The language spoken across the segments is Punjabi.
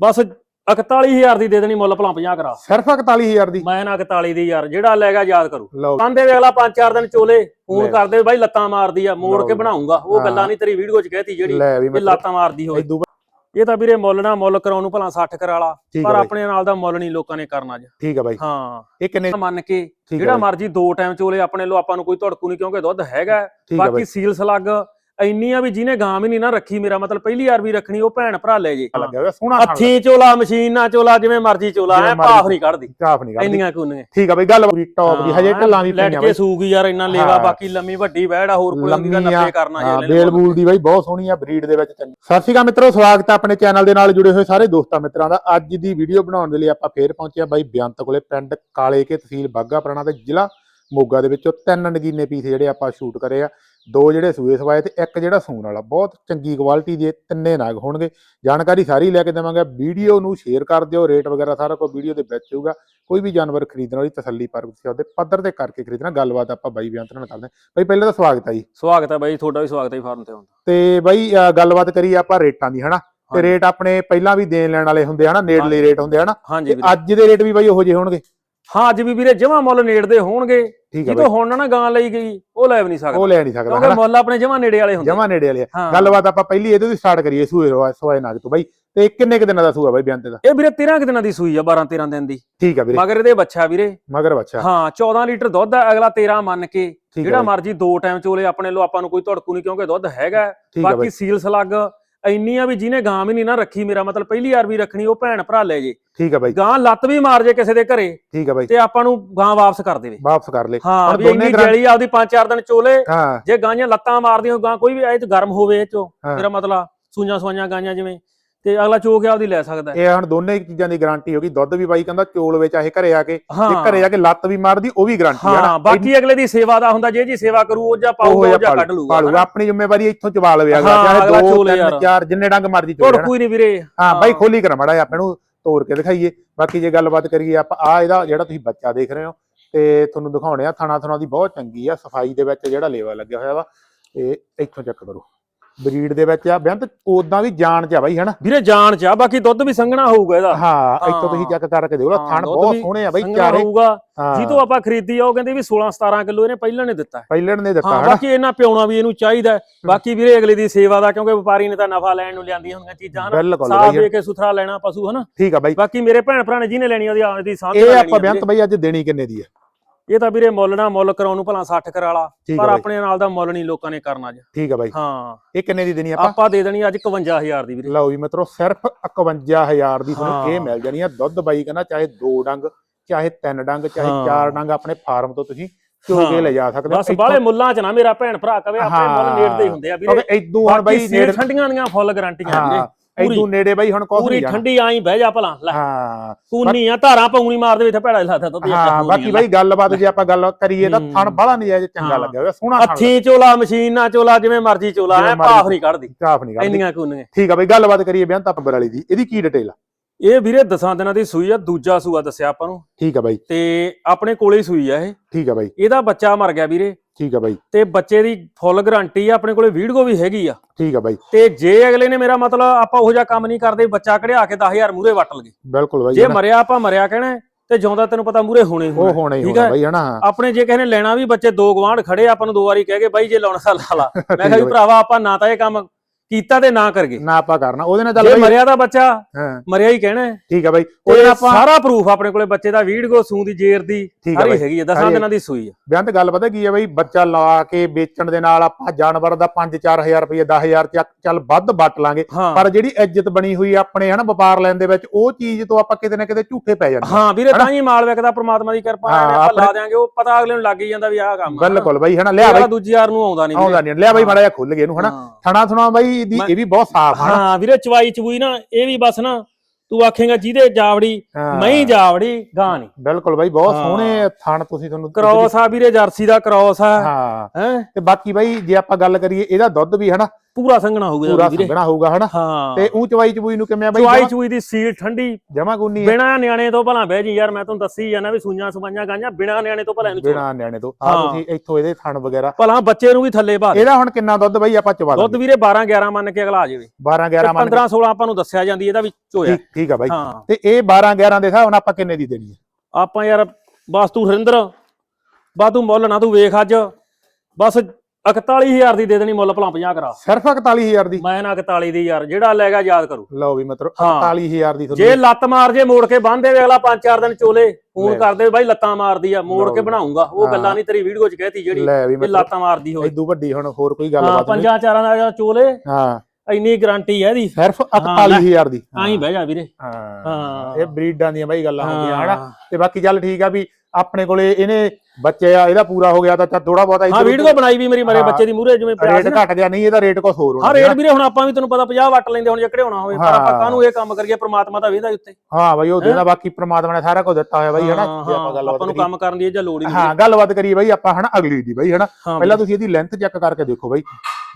ਬਸ 41000 ਦੀ ਦੇ ਦੇਣੀ ਮੁੱਲ ਭਲਾ 50 ਕਰਾ। ਸਿਰਫ 41000 ਦੀ? ਮੈਂ ਨਾ 41 ਦੀ ਯਾਰ ਜਿਹੜਾ ਲੈ ਗਿਆ ਯਾਦ ਕਰੂ। ਲਓ। ਕਹਿੰਦੇ ਵੀ ਅਗਲਾ 5-4 ਦਿਨ ਚੋਲੇ ਫੋਨ ਲੈ। ਕਰਦੇ ਬਾਈ ਲੱਤਾਂ ਮਾਰਦੀ ਆ ਮੋੜ ਕੇ। ਬਣਾਉਂਗਾ। ਉਹ। ਗੱਲਾਂ ਨਹੀਂ ਤੇਰੀ ਵੀਡੀਓ 'ਚ ਕਹਿਤੀ ਜਿਹੜੀ ਲੈ ਵੀ ਲੱਤਾਂ ਮਾਰਦੀ ਹੋਏ। ਇਦੋਂ ਇਹ ਤਾਂ ਵੀਰੇ ਮੁੱਲ ਨਾ ਮੁੱਲ ਕਰਾਉਣ ਨੂੰ ਭਲਾ 60 ਕਰਾਲਾ ਠੀਕ ਪਰ ਬਾਈ। ਆਪਣੇ ਨਾਲ ਦਾ ਮੁੱਲ ਨਹੀਂ ਲੋਕਾਂ ਨੇ ਕਰਨਾ ਅੱਜ। ਠੀਕ ਹੈ ਬਾਈ। ਹਾਂ। ਇਹ ਕਿੰਨੇ ਮੰਨ ਕੇ ਠੀਕ ਜਿਹੜਾ ਬਾਈ, ਮਰਜ਼ੀ ਦੋ ਟਾਈਮ ਚੋਲੇ ਆਪਣੇ ਲੋ ਆਪਾਂ ਨੂੰ ਕੋਈ ਧੜਕੂ ਨਹੀਂ ਕਿਉਂਕਿ ਦੁੱਧ ਹੈਗਾ। ਹੈ। ਠੀਕ ਹੈ ਬਾਕੀ ਬਾਈ। ਸੀਲ ਸਲੱਗ ਇੰਨੀ ਆ ਵੀ ਜਿਹਨੇ ਗਾਂ ਵੀ ਨਹੀਂ ਨਾ ਰੱਖੀ ਮੇਰਾ ਮਤਲਬ ਪਹਿਲੀ ਵਾਰ ਵੀ ਰੱਖਣੀ ਉਹ ਭੈਣ ਭਰਾ ਲੈ ਜੇ। ਲੱਗਿਆ ਹੋਇਆ ਸੋਹਣਾ ਖਾਣ ਹੱਥੀ ਚੋਲਾ ਮਸ਼ੀਨ ਚੋਲਾ ਜਿਵੇਂ ਮਰਜ਼ੀ ਚੋਲਾ ਐ ਭਾਫ ਨਹੀਂ ਕੱਢਦੀ। ਚਾਫ ਨਹੀਂ ਕਰਦੀ ਇੰਨੀਆਂ ਕੁੰਨੀਆਂ। ਠੀਕ ਹੈ ਬਾਈ ਗੱਲ ਪੂਰੀ ਟੌਪ ਦੀ ਹਜੇ ਢੱਲਾਂ ਵੀ ਪਈਆਂ ਬਾਈ। ਸੂਗੀ ਯਾਰ ਇੰਨਾ ਲੇਵਾ। ਬਾਕੀ ਲੰਮੀ ਵੱਡੀ ਵਹਿੜ ਆ ਹੋਰ ਕੋਲੇ ਦੀ ਗੱਲ ਆ, ਅੱਪੇ ਕਰਨਾ ਹਾਂ ਜੇ ਬੇਲ ਬੂਲ ਦੀ ਬਾਈ ਬਹੁਤ ਸੋਹਣੀ ਆ ਬਰੀਡ ਦੇ ਵਿੱਚ ਚੰਗੀ। ਸਤਿ ਸ਼੍ਰੀ ਅਕਾਲ ਮਿੱਤਰੋ ਸਵਾਗਤ ਹੈ ਆਪਣੇ ਚੈਨਲ ਦੇ ਨਾਲ ਜੁੜੇ ਹੋਏ ਸਾਰੇ ਦੋਸਤਾਂ ਮਿੱਤਰਾਂ ਦਾ। ਅੱਜ ਦੀ ਵੀਡੀਓ ਬਣਾਉਣ ਦੇ ਲਈ ਆਪਾਂ ਫੇਰ ਪਹੁੰਚੇ ਆ ਬਾਈ ਬਿਆੰਤ ਕੋਲੇ ਪਿੰਡ ਕਾਲੇ ਕੇ ਤਹਿਸੀਲ ਬਾਗਾ ਪੁਰਾਣਾ ਤੇ ਜ਼ਿਲ੍ਹਾ ਮੋਗਾ ਦੇ ਵਿੱਚੋਂ ਤਿੰਨ ਨਗੀਨੇ ਪੀਸ ਜਿਹੜੇ ਆਪਾਂ ਸ਼ੂਟ ਕਰੇ ਆ। ਦੋ ਜਿਹੜੇ ਸੂਏ ਸਵਾਏ ਤੇ ਇੱਕ ਜਿਹੜਾ ਸੂਣ ਵਾਲਾ ਬਹੁਤ ਚੰਗੀ ਕੁਆਲਿਟੀ ਦੇ ਤਿੰਨੇ ਨਾਗ ਹੋਣਗੇ। ਜਾਣਕਾਰੀ ਸਾਰੀ ਲੈ ਕੇ ਦੇਵਾਂਗੇ ਵੀਡੀਓ ਨੂੰ ਸ਼ੇਅਰ ਕਰ ਦਿਓ ਰੇਟ ਵਗੈਰਾ ਸਾਰਾ ਕੁਝ ਵੀਡੀਓ ਦੇ ਵਿੱਚ ਹੋਊਗਾ। ਕੋਈ ਵੀ ਜਾਨਵਰ ਖਰੀਦਣ ਵਾਲੀ ਤਸੱਲੀ ਪਰ ਤੁਸੀਂ ਆਪਦੇ ਪੱਧਰ ਤੇ ਕਰਕੇ ਖਰੀਦਣਾ ਗੱਲਬਾਤ ਆਪਾਂ ਬਾਈ ਬਿਆੰਤ ਨਾਲ ਕਰਦੇ ਹਾਂ। ਬਾਈ ਪਹਿਲਾਂ ਤਾਂ ਸਵਾਗਤ ਹੈ ਜੀ। ਸਵਾਗਤ ਹੈ ਬਾਈ ਤੁਹਾਡਾ ਵੀ ਸਵਾਗਤ ਹੈ ਫਾਰਮ ਤੇ ਹੁੰਦਾ ਤੇ ਬਾਈ ਗੱਲਬਾਤ ਕਰੀਏ ਆਪਾਂ ਰੇਟਾਂ ਦੀ ਹਨਾ? ਤੇ। ਰੇਟ ਆਪਣੇ ਪਹਿਲਾਂ ਵੀ ਦੇਣ ਲੈਣ ਵਾਲੇ ਹੁੰਦੇ ਹਨਾ? ਨੇੜਲੇ ਰੇਟ ਹੁੰਦੇ ਹਨਾ? ਤੇ ਅੱਜ ਦੇ ਰੇਟ ਵੀ ਬਾਈ ਉਹੋ ਜਿਹੇ ਹੋਣਗੇ? ਹਾਂ ਅੱਜ ਵੀ ਵੀਰੇ ਜਮਾ ਮੁੱਲ ਨੇੜਦੇ ਹੋਣਗੇ। ਠੀਕ ਹੈ ਜਦੋਂ ਬਾਈ। ਹੁਣ ਨਾ ਗਾਂ ਲਈ ਗਈ ਉਹ ਲੈ ਵੀ ਨਹੀਂ ਸਕਦਾ। ਉਹ ਲੈ ਨਹੀਂ ਸਕਦਾ ਕਿਉਂਕਿ ਮੁੱਲ ਆਪਣੇ ਜਮਾ ਨੇੜੇ ਵਾਲੇ ਹੁੰਦੇ। ਜਮਾ ਨੇੜੇ ਵਾਲੇ। ਗੱਲਬਾਤ ਆਪਾਂ ਪਹਿਲੀ ਇਹਦੇ ਤੋਂ ਸਟਾਰਟ ਕਰੀਏ ਸੂਏ ਸਵਾਏ ਨਾਗ ਤੋਂ ਬਾਈ। ਤੇ ਕਿੰਨੇ ਕੁ ਦਿਨਾਂ ਦਾ ਸੂਆ ਬਾਈ ਬਿਆੰਤੇ ਦਾ? ਇਹ ਵੀਰੇ 13 ਕੁ ਦਿਨਾਂ ਦੀ ਸੂਈ ਆ 12 13 ਦਿਨ ਦੀ। ਠੀਕ ਆ ਵੀਰੇ। ਮਗਰ ਇਹਦੇ ਬੱਚਾ ਵੀਰੇ। ਮਗਰ ਬੱਚਾ। ਹਾਂ 14 ਲੀਟਰ ਦੁੱਧ ਆ ਅਗਲਾ 13 ਮੰਨ ਕੇ। ਜਿਹੜਾ ਮਰਜ਼ੀ ਦੋ ਟਾਈਮ ਚੋਲੇ ਆਪਣੇ ਲੋ ਆਪਾਂ ਨੂੰ ਕੋਈ ਧੜਕੂ ਨਹੀਂ ਕਿਉਂਕਿ ਦੁੱਧ ਹੈਗਾ। ਬਾਕੀ ਸੀਲ ਸਲੱਗ ਇੰਨੀ ਆ ਵੀ ਜਿਹਨੇ ਗਾਂ ਵੀ ਨਹੀਂ ਨਾ ਰੱਖੀ ਮੇਰਾ ਮਤਲਬ ਪਹਿਲੀ ਵਾਰ ਵੀ ਰੱਖਣੀ ਉਹ ਭੈਣ ਭਰਾ ਲੈ ਜੇ। ਠੀਕ ਆ ਬਾਈ। ਗਾਂ ਲੱਤ ਵੀ ਮਾਰ ਜੇ ਕਿਸੇ ਦੇ ਘਰੇ ਠੀਕ ਆ ਬਾਈ। ਤੇ ਆਪਾਂ ਨੂੰ ਗਾਂ ਵਾਪਸ ਕਰ ਦੇਵੇ। ਵਾਪਸ ਕਰ ਲੈ। ਹਾਂ ਵੀ ਦੋਨੇ ਇੰਨੀ ਜਲੀ ਆਪਦੀ 5-4 ਦਿਨ ਚੋਲੇ। ਹਾਂ। ਜੇ ਗਾਂਆਂ ਲੱਤਾਂ ਮਾਰਦੀਆਂ ਗਾਂ ਕੋਈ ਵੀ ਚ ਗਰਮ ਹੋਵੇ ਇਹ ਚੋਂ। ਹਾਂ। ਮੇਰਾ ਮਤਲਬ ਸੂਈਆਂ ਸਵਾਈਆਂ ਗਾਂਆਂ ਜਿਵੇਂ। ਤੇ ਅਗਲਾ ਚੋ ਕੇ ਆਪਦੀ ਲੈ ਸਕਦਾ ਹੈ। ਇਹ ਹੁਣ ਦੋਨੇ ਹੀ ਚੀਜ਼ਾਂ ਦੀ ਗਾਰੰਟੀ ਹੋਗੀ ਦੁੱਧ ਵੀ ਬਾਈ ਕਹਿੰਦਾ ਚੋਲ ਵਿੱਚ ਆਹੇ ਘਰੇ ਆ ਕੇ ਤੇ ਹਾਂ। ਘਰੇ ਆ ਕੇ ਲੱਤ ਵੀ ਮਾਰਦੀ ਉਹ ਵੀ ਗਾਰੰਟੀ ਹੈ ਹਾਂ ਬਾਕੀ ਅਗਲੇ ਦੀ ਸੇਵਾ ਦਾ ਹੁੰਦਾ ਜੇ ਜੀ ਸੇਵਾ ਕਰੂ ਉਹ ਜਾਂ ਉਹ ਜਾਂ ਕੱਢ ਲੂਗਾ ਪਾਲੂਗਾ ਆਪਣੀ ਜ਼ਿੰਮੇਵਾਰੀ ਇੱਥੋਂ ਚਵਾ ਲਵੇ ਅਗਲਾ ਹਾਂ, ਚਾਹੇ ਦੋ ਚੋਲੇ ਤਿੰਨ ਯਾਰ। ਚਾਰ ਜਿੰਨੇ ਡੰਗ ਮਰਜ਼ੀ ਚੋਲੇ ਕੋਈ ਨਹੀਂ ਵੀਰੇ। ਹਾਂ ਬਾਈ ਖੋਲੀ ਕਰ ਮੜਾ ਆਪਾਂ ਨੂੰ ਤੋੜ ਕੇ ਦਿਖਾਈਏ। ਬਾਕੀ ਜੇ ਗੱਲਬਾਤ ਕਰੀਏ ਆਪਾਂ ਆ ਇਹਦਾ ਜਿਹੜਾ ਤੁਸੀਂ ਬੱਚਾ ਦੇਖ ਰਹੇ ਹੋ ਤੇ ਤੁਹਾਨੂੰ ਦਿਖਾਉਣੇ ਆ ਥਣਾ ਥਣਾ ਦੀ ਬਹੁਤ ਚੰਗੀ ਆ ਸਫ਼ਾਈ ਦੇ ਵਿੱਚ ਜਿਹੜਾ ਲੇਵਾ ਲੱਗਿਆ ਹੋਇਆ ਵਾ ਤੇ ਇੱਥੋਂ ਚੈੱਕ ਕਰੋ। ਬਰੀਡ ਦੇ ਵਿੱਚ ਆ ਬੇਅੰਤ ਉਦਾਂ ਵੀ ਜਾਨ ਚ ਆ ਬਾਈ ਹਨਾ? ਵੀਰੇ ਜਾਣ ਚ ਆ ਬਾਕੀ ਦੁੱਧ ਵੀ ਸੰਘਣਾ ਹੋਊਗਾ ਇਹਦਾ। ਹਾਂ ਇੱਥੋਂ। ਤੁਸੀਂ ਚੈੱਕ ਕਰਕੇ ਦੇਖੋ ਥਣ ਬਹੁਤ ਸੋਹਣੇ ਆ ਬਾਈ ਚਾਰੇ। ਹੋਊਗਾ। ਹਾਂ। ਜਿੱਦੋਂ ਆਪਾਂ ਖਰੀਦੀ ਆ ਉਹ ਕਹਿੰਦੇ ਵੀ 16 17 ਕਿਲੋ ਇਹਨੇ ਪਹਿਲਾਂ ਨੇ ਦਿੱਤਾ। ਹੈ। ਪਹਿਲਣ ਨੇ ਦਿੱਤਾ ਹਾਂ ਹਨਾ? ਬਾਕੀ ਇਹਨਾਂ ਪਿਉਣਾ ਵੀ ਇਹਨੂੰ ਚਾਹੀਦਾ। ਬਾਕੀ ਵੀਰੇ ਅਗਲੇ ਦੀ ਸੇਵਾ ਦਾ ਕਿਉਂਕਿ ਵਪਾਰੀ ਨੇ ਤਾਂ ਨਫਾ ਲੈਣ ਨੂੰ ਲਿਆਂਦੀਆਂ ਹੁੰਦੀਆਂ ਚੀਜ਼ਾਂ ਹਨਾ? ਸਾਫ਼ ਦੇ ਕੇ ਸੁਥਰਾ ਲੈਣਾ ਪਸ਼ੂ ਹਨਾ? ਠੀਕ ਆ ਬਾਈ। ਬਾਕੀ ਮੇਰੇ ਭੈਣ ਭਰਾ ਨੇ ਜਿਹਨੇ ਲੈਣੀ ਉਹਦੀ ਆਪਦੀ ਸਾਂਝ ਇਹ ਨਾਲ ਲੈਣੀ ਆਪਾਂ ਬੇਅੰਤ। ਬਾਈ ਅੱਜ ਦੇਣੀ ਕਿੰਨੇ ਦੀ ਆ? ਇਹ ਤਾਂ ਵੀਰੇ ਮੁੱਲ ਨਾ ਮੁੱਲ ਕਰਾਉਣ ਨੂੰ ਭਲਾ 60 ਕਰਾਲਾ ਠੀਕ ਪਰ ਬਾਈ। ਆਪਣੇ ਨਾਲ ਦਾ ਮੁੱਲ ਨਹੀਂ ਲੋਕਾਂ ਨੇ ਕਰਨਾ ਅੱਜ। ਠੀਕ ਆ ਬਾਈ। ਹਾਂ। ਇਹ ਕਿੰਨੇ ਦੀ ਦੇਣੀ ਆਪਾਂ? ਆਪਾਂ ਦੇ ਦੇਣੀ ਅੱਜ 51000 ਦੀ ਵੀਰੇ। ਲਓ ਜੀ ਮਿੱਤਰੋ ਸਿਰਫ 51000 ਦੀ ਤੁਹਾਨੂੰ ਹਾਂ। ਇਹ ਮਿਲ ਜਾਣੀ ਆ। ਦੁੱਧ ਬਾਈ ਕਹਿੰਦਾ ਚਾਹੇ ਦੋ ਡੰਗ ਚਾਹੇ ਤਿੰਨ ਡੰਗ ਚਾਹੇ ਹਾਂ। ਚਾਰ ਡੰਗ ਆਪਣੇ ਫਾਰਮ ਤੋਂ ਤੁਸੀਂ ਚੋ ਕੇ ਹਾਂ। ਲੈ ਜਾ ਸਕਦੇ ਬਸ ਬਾਲੇ ਮੁੱਲਾਂ ਚ ਨਾ ਮੇਰਾ ਭੈਣ ਭਰਾ ਕਵੇ ਆਪਣੇ ਮੁੱਲ। ਨੇੜਦੇ ਹੀ। ਹੁੰਦੇ ਆ ਵੀਰੇ। ਇਦੋਂ ਹੁਣ ਬਾਈ ਨੇੜੇ ਠੰਡੀਆਂ ਦੀਆਂ ਫੁੱਲ ਗਾਰੰਟੀਆਂ ਵੀਰੇ। ਹਾਂ ਇਦੋਂ ਨੇੜੇ ਬਾਈ ਹੁਣ ਕੁਝ ਪੂਰੀ ਨਹੀਂ ਜਾਣਾ ਠੰਡੀ ਆਈ ਬਹਿ ਜਾ ਭਲਾ ਲੈ। ਹਾਂ। ਪੂਨੀ ਆ ਧਾਰਾਂ ਪੌਣੀ ਮਾਰ ਦੇ ਇੱਥੇ ਭੈੜਾ ਲੱਗਦਾ ਦੁੱਧ ਹਾਂ ਬਾਕੀ ਬਾਈ ਗੱਲਬਾਤ ਜੇ ਆਪਾਂ ਗੱਲ ਕਰੀਏ ਤਾਂ। ਥਣ ਬੜਾ ਨਜਾਇਜ਼ ਚੰਗਾ ਹਾਂ। ਲੱਗਿਆ ਹੋਇਆ ਸੋਹਣਾ ਥਣ ਹੱਥੀ ਚੋਲਾ ਮਸ਼ੀਨ ਨਾਲ ਚੋਲਾ ਜਿਵੇਂ ਮਰਜ਼ੀ ਚੋਲਾ ਐ ਨਹੀਂ ਕੱਢਦੀ। ਚਾਫ ਨਹੀਂ ਕਰਦੀ ਇੰਨੀਆਂ ਕੁੰਨੀਆਂ ਠੀਕ ਆ ਬਾਈ ਗੱਲਬਾਤ ਕਰੀਏ ਬਿਆਨ ਨੰਬਰ ਵਾਲੀ ਦੀ। ਇਹਦੀ ਕੀ ਡਿਟੇਲ ਆ? ਇਹ ਵੀਰੇ ਦਸਾਂ ਦਿਨਾਂ ਦੀ ਸੂਈ ਆ ਦੂਜਾ ਸੂਆ ਦੱਸਿਆ ਆਪਾਂ ਨੂੰ। ਠੀਕ ਆ ਬਾਈ। ਤੇ ਆਪਣੇ ਕੋਲੇ ਸੂਈ ਆ ਇਹ। ਠੀਕ ਆ ਬਾਈ। ਇਹਦਾ ਬੱਚਾ ਮਰ ਗਿਆ ਵੀਰੇ। ਠੀਕ ਆ ਬਾਈ ਤੇ ਬੱਚੇ ਦੀ ਫੁੱਲ ਗਾਰੰਟੀ ਆ ਆਪਣੇ ਕੋਲੇ ਵੀਡੀਓ ਵੀ ਹੈਗੀ ਆ ਠੀਕ ਆ ਬਾਈ ਤੇ ਜੇ ਅਗਲੇ ਨੇ ਮੇਰਾ ਮਤਲਬ ਆਪਾਂ ਉਹੋ ਜਿਹਾ ਕੰਮ ਨਹੀਂ ਕਰਦੇ ਬੱਚਾ ਕਢਿਆ ਕੇ 10000 ਮੂਰੇ ਵੱਟ ਲਗੇ ਬਿਲਕੁਲ ਬਾਈ ਜੇ। ਮਰਿਆ ਆਪਾਂ ਮਰਿਆ ਕਹਿਣਾ ਤੇ ਜਿਉਂਦਾ ਤੈਨੂੰ ਪਤਾ ਮੂਰੇ ਹੋਣੇ ਉਹ ਹੋਣਾ ਠੀਕ ਹੈ। ਬਾਈ ਹਨਾ। ਆਪਣੇ ਜੇ ਕਿਸੇ ਨੇ ਲੈਣਾ ਵੀ ਬੱਚੇ ਦੋ ਗਵਾਂਢ ਖੜੇ ਆਪਾਂ ਨੂੰ ਦੋ ਵਾਰੀ ਕਹਿ ਕੇ ਬਾਈ ਜੇ ਲਾਉਣਾ ਲਾ ਲਾ ਮੈਂ ਕਿਹਾ ਵੀ। ਭਰਾਵਾ ਆਪਾਂ ਨਾ ਤਾਂ ਇਹ ਕੰਮ ਕੀਤਾ ਤੇ ਨਾ ਕਰਗੇ। ਨਾ ਆਪਾਂ ਕਰਨਾ। ਉਹਦੇ ਨਾਲ ਚੱਲ ਜੇ ਬਾਈ ਮਰਿਆ ਦਾ ਬੱਚਾ ਹਾਂ। ਮਰਿਆ ਹੀ ਕਹਿਣਾ ਹੈ। ਠੀਕ ਆ ਬਾਈ। ਉਹਦੇ ਤੇ ਨਾਲ ਆਪਾਂ ਸਾਰਾ ਪ੍ਰੂਫ ਆਪਣੇ ਕੋਲੇ ਬੱਚੇ ਦਾ ਵੀਡੀਓ ਸੂ ਦੀ ਜੇਰ ਦੀ ਠੀਕ ਆ ਸਾਰੀ ਬਾਈ। ਹੈਗੀ ਆ ਦਸਾਂ ਸਾਰੀ ਦਿਨਾਂ ਦੀ ਸੂਈ ਆ ਬਿਆਨ ਤੇ ਗੱਲ ਪਤਾ ਕੀ ਹੈ ਬਈ? ਬੱਚਾ ਲਾ ਕੇ ਵੇਚਣ ਦੇ ਨਾਲ ਆਪਾਂ ਜਾਨਵਰ ਦਾ 5-4000 ਰੁਪਏ 10000 ਚੱਕ ਚੱਲ ਵੱਧ ਵੱਟ ਲਾਂਗੇ। ਹਾਂ। ਪਰ ਜਿਹੜੀ ਇੱਜ਼ਤ ਬਣੀ ਹੋਈ ਆ ਆਪਣੇ ਹਨਾ ਵਪਾਰ ਲੈਣ ਦੇ ਵਿੱਚ ਉਹ ਚੀਜ਼ ਤੋਂ ਆਪਾਂ ਕਿਤੇ ਨਾ ਕਿਤੇ ਝੂਠੇ ਪੈ ਜਾਂਦੇ ਹਾਂ। ਹਾਂ ਵੀਰੇ? ਤਾਂ ਹੀ ਮਾਲ ਵਿਕਦਾ ਪ੍ਰਮਾਤਮਾ ਦੀ ਕਿਰਪਾ ਹਾਂ, ਨਾਲ ਆਪਾਂ ਲਾ ਦਿਆਂਗੇ ਉਹ ਪਤਾ ਅਗਲੇ ਨੂੰ ਲੱਗ ਹੀ ਜਾਂਦਾ ਵੀ ਆਹ ਕੰਮ ਆ। ਬਿਲਕੁਲ ਬਈ ਹਨਾ। ਲਿਆ ਬਈ। ਦੂਜੀ ਯਾਰ ਨੂੰ ਆਉਂਦਾ ਨਹੀਂ ਆਉਂਦਾ ਨਹੀਂ ਲਿਆ ਬਈ ਮਾੜਾ ਜਿਹਾ ਖੁੱਲ ਗਿਆ ਇਹਨੂੰ ਹਨਾ? ਹਾਂ। ਥਣਾ ਥਣਾ ਬਈ ਦੀ ਮੈਂ- ਇਹ ਵੀ ਬਹੁਤ ਸਾਫ਼ ਹਨਾ ਹਾਂ ਵੀਰੇ ਚਵਾਈ ਚਬੂਈ ਨਾ ਇਹ ਵੀ ਬਸ ਨਾ ਤੂੰ ਆਖੇਗਾ ਜਿਹਦੇ ਜਾਵੜੀ ਮਹੀਂ ਜਾਵੜੀ ਗਾਂ ਨਹੀਂ। ਬਿਲਕੁਲ ਬਈ ਬਹੁਤ। ਸੋਹਣੇ ਥਣ ਤੁਸੀਂ ਤੁਹਾਨੂੰ ਕ੍ਰੋਸ ਆ ਵੀਰੇ ਜਰਸੀ ਦਾ ਕ੍ਰੋਸ ਆ। ਹਾਂ। ਹੈ? ਤੇ ਬਾਕੀ ਬਈ ਜੇ ਆਪਾਂ ਗੱਲ ਕਰੀਏ ਇਹਦਾ ਦੁੱਧ ਵੀ ਹਨਾ ਪੂਰਾ ਸੰਘਣਾ ਹੋਊਗਾ ਪੂਰਾ ਵੀਰੇ। ਸੰਘਣਾ ਹੋਊਗਾ ਹਨਾ? ਹਾਂ। ਤੇ ਉਹ ਚਵਾਈ ਚਬੂਈ ਨੂੰ ਕਿਵੇਂ ਆ ਬਾਈ? ਚੂਈ ਦੀ ਸੀਲ ਠੰਡੀ। ਜਮਾ ਗੁੰਨੀ ਹੈ ਬਿਨਾ ਨਿਆਣੇ ਤੋਂ ਭਲਾ ਬਹਿ ਜੀ ਯਾਰ ਮੈਂ ਤੁਹਾਨੂੰ ਦੱਸੀ ਜਾਣਾ ਵੀ ਸੂਈਆਂ ਸਮਾਈਆਂ ਗਾਈਆਂ ਬਿਨਾ ਨਿਆਣੇ ਤੋਂ ਭਲਾ ਇਹਨੂੰ। ਬਿਨਾ ਨਿਆਣੇ ਤੋਂ। ਆ ਹਾਂ। ਤੁਸੀਂ ਇੱਥੋਂ ਇਹਦੇ ਥਣ ਵਗੈਰਾ। ਭਲਾ ਬੱਚੇ ਨੂੰ ਵੀ ਥੱਲੇ ਦੇ। ਇਹਦਾ ਹੁਣ ਕਿੰਨਾ ਦੁੱਧ ਬਾਈ ਆਪਾਂ ਚਵਾ ਦੁੱਧ ਵੀਰੇ 12 11 ਮੰਨ ਕੇ ਅਗਲਾ ਆ ਜਾਵੇ। 12 11 ਮੰਨ 15 16 ਆਪਾਂ ਨੂੰ ਦੱਸਿਆ ਜਾਂਦੀ ਇਹਦਾ ਵਿੱਚ ਹੋਇਆ ਠੀਕ ਆ ਬਾਈ। ਹਾਂ। ਤੇ ਇਹ 12 11 ਦੇ ਹਿਸਾਬ ਨਾਲ ਆਪਾਂ ਕਿੰਨੇ ਦੀ ਦੇਣੀ ਹੈ ਆਪਾਂ ਯਾਰ ਬਸ ਤੂੰ ਹਰਿੰਦਰ ਬਾ ਤੂੰ ਮੁੱਲ ਨਾ ਤੂੰ ਵੇਖ ਅੱਜ। ਬਸ 41000 ਦੀ ਦੇ ਦੇਣੀ ਮੁੱਲ ਭਲਾ 50 ਕਰਾ। ਸਿਰਫ 41000 ਦੀ? ਮੈਂ ਨਾ 41 ਦੀ ਯਾਰ ਜਿਹੜਾ ਲੈ ਗਿਆ ਯਾਦ ਕਰੂ। ਲਓ ਵੀ ਮਤਲਬ ਹਾਂ। 41000 ਦੀ ਜੇ ਲੱਤ ਮਾਰ ਜੇ ਮੋੜ ਕੇ ਬੰਨ ਦੇਵੇ ਅਗਲਾ 5-4 ਦਿਨ ਚੋਲੇ। ਫੋਨ ਕਰਦੇ ਬਾਈ ਲੱਤਾਂ ਮਾਰਦੀ ਆ ਮੋੜ ਕੇ। ਬਣਾਉਂਗਾ। ਉਹ ਹਾਂ। ਗੱਲਾਂ ਨਹੀਂ ਤੇਰੀ ਵੀਡੀਓ 'ਚ ਕਹਿਤੀ ਜਿਹੜੀ ਲੈ ਵੀ ਇਹ ਮਤਲਬ ਲੱਤਾਂ ਮਾਰਦੀ ਹੋਵੇ ਇਦੋਂ ਵੱਡੀ ਹੁਣ ਹੋਰ ਕੋਈ ਹਾਂ ਗੱਲਬਾਤ ਨਹੀਂ। ਪੰਜਾਂ ਚਾਰਾਂ ਦਾ ਚੋਲੇ। ਹਾਂ। ਇੰਨੀ ਗਾਰੰਟੀ ਹੈ ਇਹਦੀ। ਸਿਰਫ 41000 ਦੀ। ਆਈ ਬਹਿ ਜਾ ਵੀਰੇ। ਹਾਂ। ਹਾਂ। ਇਹ ਬਰੀਡਾਂ ਦੀਆਂ ਬਾਈ ਗੱਲਾਂ ਹੋ। ਗਈਆਂ ਹਨਾ? ਹਾਂ ਤੇ ਬਾਕੀ ਚੱਲ ਠੀਕ ਆ ਵੀ ਆਪਣੇ ਕੋਲੇ ਇਹਨੇ ਬੱਚੇ ਆ ਇਹਦਾ ਪੂਰਾ ਹੋ ਗਿਆ ਤਾਂ ਥੋੜਾ ਬਹੁਤਾ ਹਾਂ ਵੀਡੀਓ ਬਣਾਈ ਵੀ ਮੇਰੀ ਮਰੇ। ਬੱਚੇ ਦੀ ਮੂਰੇ ਜਿਵੇਂ ਰੇਟ ਘਟ ਗਿਆ ਨਹੀਂ ਇਹਦਾ ਰੇਟ ਕੁਛ ਹੋਰ ਹੋਣਾ ਹਾਂ ਰੇਟ ਵੀਰੇ ਹੁਣ ਆਪਾਂ ਵੀ ਤੈਨੂੰ ਪਤਾ 50 ਵੱਟ ਲੈਂਦੇ ਹੁਣ ਜੇ ਘੜਾਉਣਾ ਹੋਵੇ ਪਰ ਆਪਾਂ। ਕਾਹਨੂੰ ਇਹ ਕੰਮ ਕਰੀਏ ਪ੍ਰਮਾਤਮਾ ਦਾ ਵੇਦਾ ਉੱਤੇ। ਹਾਂ ਬਾਈ ਉਹ ਦੇਣਾ ਬਾਕੀ ਪ੍ਰਮਾਤਮਾ ਨੇ ਸਾਰਾ ਕੁਝ ਦਿੱਤਾ ਹੋਇਆ ਬਾਈ ਹਨਾ? ਆਪਾਂ ਗੱਲਬਾਤ ਆਪਾਂ ਨੂੰ ਕੰਮ ਕਰਨ ਦੀ ਇਹ ਜਾਂ ਲੋੜ ਹੀ ਨਹੀਂ। ਹਾਂ ਗੱਲਬਾਤ ਕਰੀਏ ਬਾਈ ਆਪਾਂ ਹਨਾ ਅਗਲੀ ਦੀ ਬਾਈ ਹਨਾ? ਪਹਿਲਾਂ ਤੁਸੀਂ ਇਹਦੀ ਲੈਂਥ ਚੈੱਕ ਕਰਕੇ ਦੇਖੋ ਬਾਈ।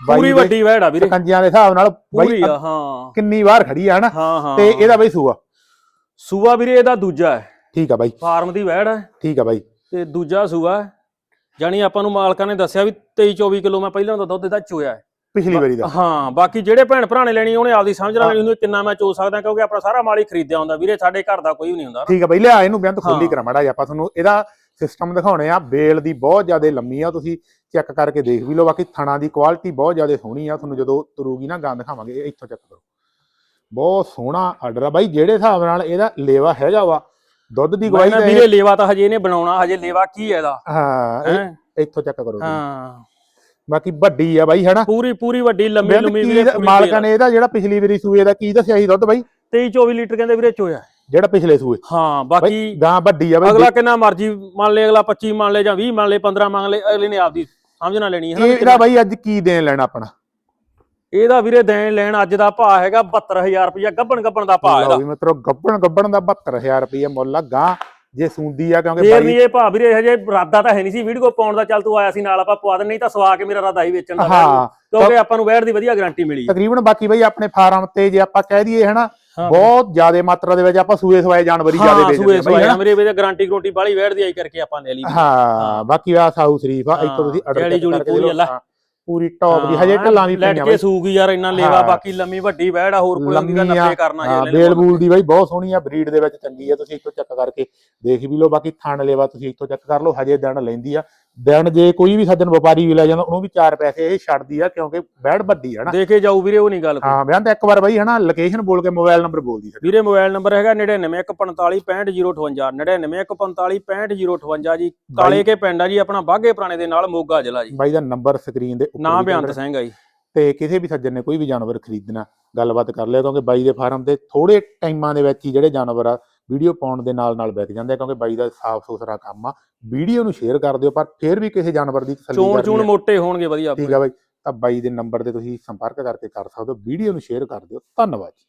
ਪੂਰੀ ਵੱਡੀ ਆ ਵੀਰੇ। ਕੰਜਿਆਂ ਦੇ ਹਿਸਾਬ ਨਾਲ ਪੂਰੀ ਆ ਹਾਂ। ਕਿੰਨੀ ਵਾਰ ਖੜੀ ਆ ਹਨਾ? ਤੇ ਇਹਦਾ ਬਾਈ ਸੂਆ। ਸੂਆ ਵੀਰੇ ਇਹਦਾ ਦੂਜਾ ਹੈ। ਠੀਕ ਆ ਬਾਈ। ਫਾਰਮ ਦੀ ਵੈੜ ਹੈ ਠੀਕ ਆ ਬਾਈ। ਤੇ ਦੂਜਾ ਸੂਆ। ਜਾਣੀ ਆਪਾਂ ਨੂੰ ਮਾਲਕਾਂ ਨੇ ਦੱਸਿਆ ਵੀ 23 24 ਕਿਲੋ ਮੈਂ ਪਹਿਲਾਂ ਦਾ ਦੁੱਧ ਇਹਦਾ ਚੋਇਆ ਹੈ। ਪਿਛਲੀ ਵਾਰੀ ਦਾ। ਹਾਂ ਬਾਕੀ ਜਿਹੜੇ ਭੈਣ ਭਰਾ ਨੇ ਲੈਣੀ ਉਹਨੇ ਆਪਦੀ ਸਮਝ ਲੈਣੀ ਉਹਨੂੰ ਕਿੰਨਾ ਮੈਂ ਚੋ ਸਕਦਾ ਕਿਉਂਕਿ ਆਪਣਾ ਸਾਰਾ ਮਾਲ ਹੀ ਖਰੀਦਿਆ ਹੁੰਦਾ। ਵੀਰੇ ਸਾਡੇ ਘਰ ਦਾ ਕੋਈ ਵੀ ਨਹੀਂ ਹੁੰਦਾ ਠੀਕ ਆ ਬਾਈ ਲਿਆ ਇਹਨੂੰ ਬਿਆਨ ਖੋਲੀ। ਕਰਾਂ ਮਾੜਾ ਜਿਹਾ। ਆਪਾਂ ਤੁਹਾਨੂੰ ਇਹਦਾ ਸਿਸਟਮ ਦਿਖਾਉਣੇ ਆ। ਬੇਲ ਦੀ ਬਹੁਤ ਜ਼ਿਆਦਾ ਲੰਮੀ ਆ ਤੁਸੀਂ ਚੈੱਕ ਕਰਕੇ ਦੇਖ ਵੀ ਲਓ। ਬਾਕੀ ਥਣਾ ਦੀ ਕੁਆਲਿਟੀ ਬਹੁਤ ਜ਼ਿਆਦਾ ਸੋਹਣੀ ਆ। ਤੁਹਾਨੂੰ ਜਦੋਂ ਤੁਰੂਗੀ ਨਾ ਗੰਦ ਦਿਖਾਵਾਂਗੇ। ਇਹ ਇੱਥੋਂ ਚੈੱਕ ਕਰੋ। ਬਹੁਤ ਸੋਹਣਾ ਆਰਡਰ ਆ ਬਾਈ। ਜਿਹੜੇ ਹਿਸਾਬ ਨਾਲ ਇਹਦਾ ਲੇਵਾ ਹੈਗਾ ਵਾ ਦੁੱਧ ਦੀ ਗਵਾਹੀ ਤਾਂ ਵੀਰੇ ਲੇਵਾ ਤਾਂ ਹਜੇ ਇਹਨੇ ਬਣਾਉਣਾ ਹਜੇ ਲੇਵਾ ਕੀ ਹੈ ਇਹਦਾ? ਇਹ- ਹਾਂ? ਇਹ-? ਇੱਥੋਂ ਚੈੱਕ ਕਰੋ। ਹਾਂ। ਬਾਕੀ ਵੱਡੀ ਆ ਬਾਈ ਹਨਾ? ਪੂਰੀ ਪੂਰੀ ਵੱਡੀ ਲੰਮੀ ਲੰਮੀ ਕੀ ਵੀਰੇ ਦਾ- ਮਾਲਕਾਂ ਨੇ ਇਹਦਾ ਜਿਹੜਾ ਪਿਛਲੀ ਵਾਰੀ ਸੂਏ ਦਾ ਕੀ ਦੱਸਿਆ ਸੀ ਦੁੱਧ ਬਾਈ? 23 24 ਲੀਟਰ ਕਹਿੰਦੇ ਵੀਰੇ ਚੋਇਆ। ਜਿਹੜਾ ਪਿਛਲੇ ਸੂਏ। ਹਾਂ ਬਾਈ ਬਾਕੀ ਗਾਂ ਵੱਡੀ ਆ ਬਾਈ ਅਗਲਾ ਕਿੰਨਾ ਮਰਜ਼ੀ ਮੰਨ ਲੈ ਅਗਲਾ 25 ਮੰਨ ਲੈ ਜਾਂ 20 ਮੰਨ ਲੈ 15 ਮੰਨ ਲੈ ਅਗਲੇ ਨੇ ਆਪਦੀ ਸਮਝਣਾ ਲੈਣੀ ਹੈ ਨਾ ਵੀ ਇਹਦਾ ਬਾਈ ਅੱਜ ਕੀ ਦੇਣ ਲੈਣਾ ਆਪਣਾ? ਇਹਦਾ ਵੀਰੇ ਦੇਣ ਲੈਣ ਅੱਜ ਦਾ ਭਾਅ ਹੈਗਾ 72000 ਰੁਪਇਆ ਗੱਬਣ ਗੱਬਣ ਦਾ ਭਾਅ ਲਓ ਇਹਦਾ। ਵੀ ਮਤਲਬ ਗੱਬਣ ਗੱਬਣ ਦਾ 72000 ਰੁਪਏ ਮੁੱਲ ਆ ਗਾਂ ਜੇ ਸੂੰਦੀ ਆ ਕਿਉਂਕਿ ਫੇਰ ਬਾਈ ਨਹੀਂ ਇਹ ਭਾਅ ਵੀਰੇ ਹਜੇ ਇਰਾਦਾ ਤਾਂ ਹੈ ਨਹੀਂ ਸੀ ਵੀਡੀਓ ਪਾਉਣ ਦਾ ਚੱਲ ਤੂੰ ਆਇਆ ਸੀ ਨਾਲ ਆਪਾਂ ਪਵਾ ਦੇ ਨਹੀਂ ਤਾਂ ਸਵਾ ਕੇ ਮੇਰਾ ਇਰਾਦਾ ਹੀ ਵੇਚਣ ਦਾ ਹਾਂ। ਕਿਉਂਕਿ ਆਪਾਂ ਨੂੰ ਵੈਟ ਦੀ ਵਧੀਆ ਗਾਰੰਟੀ ਮਿਲੀ ਹੈ। ਤਕਰੀਬਨ ਬਾਕੀ ਬਾਈ ਆਪਣੇ ਫਾਰਮ ਤੇ ਜੇ ਆਪਾਂ ਕਹਿ ਦਈਏ ਹਨਾ ਹਾਂ। ਬਹੁਤ ਜ਼ਿਆਦਾ ਮਾਤਰਾ ਦੇ ਵਿੱਚ ਆਪਾਂ ਸੂਏ ਸਵਾਏ ਜਾਨਵਰ ਜ਼ਿਆਦਾ ਹਾਂ ਵੇਚਦੇ ਸੂਏ ਆ ਬਾਈ ਸਵਾਇਆ ਹਨਾ। ਮੇਰੇ ਵੀਰੇ ਗਾਰੰਟੀ ਗਰੰਟੀ ਬਾਲੀ ਵੈਟ ਦੀ ਆਈ ਕਰਕੇ ਆਪਾਂ ਲੈ ਲਈ ਹਾਂ ਬਾਕੀ ਆ ਸਾਊ ਸ਼ਰੀਫ ਆ ਇੱਥੋਂ ਤੁਸੀਂ ਹਾਂ, ਜੈਲੀ ਜੂਲੀ ਕਰਕੇ ਪੂਰੀ ਅੱਲਾ। ਪੂਰੀ ਟੌਪ ਦੀ ਹਜੇ ਢੱਲਾਂ ਵੀ ਪਈਆਂ ਕੇ ਬਾਈ। ਸੂਗੀ ਯਾਰ ਇੰਨਾ ਲੇਵਾ। ਬਾਕੀ ਲੰਮੀ ਵੱਡੀ ਵੈੜ ਆ ਹੋਰ ਕੋਲ ਦੀ ਤਾਂ ਨੱਪੇ ਕਰਨਾ ਹਾਂ ਜੇ ਬੇਲ ਬੂਲ ਦੀ ਬਾਈ ਬਹੁਤ ਸੋਹਣੀ ਆ ਬਰੀਡ ਦੇ ਵਿੱਚ ਚੰਗੀ ਆ। ਤੁਸੀਂ ਇੱਥੋਂ ਚੈੱਕ ਕਰਕੇ ਦੇਖ ਵੀ ਲਓ ਬਾਕੀ ਥਣ ਲੇਵਾ ਤੁਸੀਂ ਇੱਥੋਂ ਚੈੱਕ ਕਰ ਲਓ ਹਜੇ ਦਿਨ ਲੈਂਦੀ ਆ। ਦਿਨ ਜੇ ਕੋਈ ਵੀ ਸੱਜਣ ਵਪਾਰੀ ਵੀ ਲੈ ਜਾਂਦਾ ਉਹਨੂੰ ਵੀ 4 ਪੈਸੇ ਇਹ ਛੱਡਦੀ ਆ ਕਿਉਂਕਿ ਬੈੜ ਵੱਡੀ ਆ ਨਾ। ਦੇਖੇ ਜਾਊ ਵੀਰੇ ਉਹ ਨਹੀਂ ਗੱਲ ਕੋਈ। ਹਾਂ ਬਿਆਨ ਤਾਂ ਇੱਕ ਵਾਰ ਬਾਈ ਹਨਾ ਲੋਕੇਸ਼ਨ ਬੋਲ ਕੇ ਮੋਬਾਈਲ ਨੰਬਰ ਬੋਲਦੀ ਸਾਡੀ ਵੀਰੇ ਮੋਬਾਈਲ ਨੰਬਰ ਹੈਗਾ 9915455058 9915455058 ਜੀ। ਕਾਲੇ ਕੇ ਪਿੰਡ ਆ ਜੀ ਆਪਣਾ ਬਾਗੇ ਪੁਰਾਣੇ ਦੇ ਨਾਲ ਮੋਗਾ ਜ਼ਿਲ੍ਹਾ ਜੀ। ਬਾਈ ਦਾ ਨੰਬਰ ਸਕਰੀਨ ਦੇ ਉੱਪਰ ਨਾਂ ਵੀ ਚੱਲ ਬਿਆੰਤ। ਸਿੰਘ ਆ ਜੀ। ਤੇ ਕਿਸੇ ਵੀ ਸੱਜਣ ਨੇ ਕੋਈ ਵੀ ਜਾਨਵਰ ਖਰੀਦਣਾ ਗੱਲਬਾਤ ਕਰ ਲਿਆ ਕਿਉਂਕਿ ਬਾਈ ਦੇ ਫਾਰਮ ਤੇ ਥੋੜੇ ਟਾਈਮਾਂ ਦੇ ਵਿੱਚ ਹੀ ਜਿਹੜੇ ਜਾਨਵਰ ਆ ਵੀਡੀਓ ਪਾਉਣ ਦੇ ਨਾਲ ਨਾਲ ਵਿਕ ਜਾਂਦੇ ਆ ਕਿਉਂਕਿ ਬਾਈ ਦਾ ਸਾਫ਼ ਸੁਥਰਾ ਕੰਮ ਆ। ਵੀਡੀਓ ਨੂੰ ਸ਼ੇਅਰ ਕਰ ਦਿਓ ਪਰ ਫਿਰ ਵੀ ਕਿਸੇ ਜਾਨਵਰ ਦੀ ਤਸੱਲੀ ਚੋਣ ਚੂਣ। ਮੋਟੇ ਹੋਣਗੇ ਵਧੀਆ ਠੀਕ ਆ ਬਾਈ ਤਾਂ ਬਾਈ ਦੇ ਨੰਬਰ ਤੇ ਤੁਸੀਂ ਸੰਪਰਕ ਕਰਕੇ ਕਰ ਸਕਦੇ ਹੋ ਵੀਡੀਓ ਨੂੰ ਸ਼ੇਅਰ ਕਰ ਦਿਓ। ਧੰਨਵਾਦ ਜੀ।